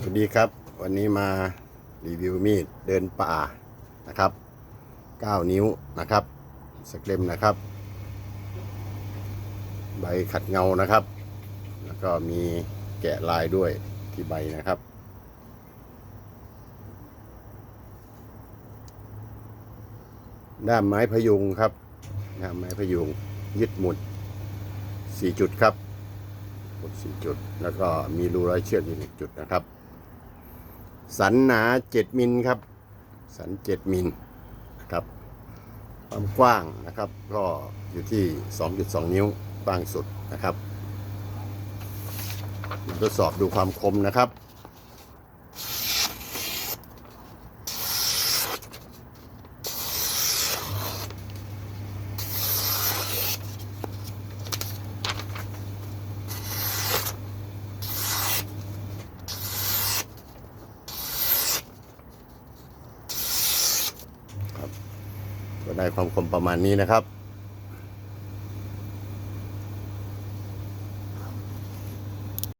สวัสดีครับ วันนี้มารีวิวมีดเดินป่านะครับ 9 นิ้วนะครับสเกลมนะครับ ใบขัดเงานะครับ แล้วก็มีแกะลายด้วยที่ใบนะครับ ด้ามไม้พยุงครับด้ามไม้พยุงยึดหมุด 4 จุดครับหมุด4จุด แล้วก็มีรูร้อยเชือกอยู่หนึ่งจุดนะครับ สันหนาเจ็ดมิลครับ สันเจ็ดมิลนะครับ ความกว้างนะครับ ก็อยู่ที่ 2.2 นิ้วกว้างสุดนะครับ ทดสอบดูความคมนะครับ ก็ได้ความคมประมาณนี้นะครับ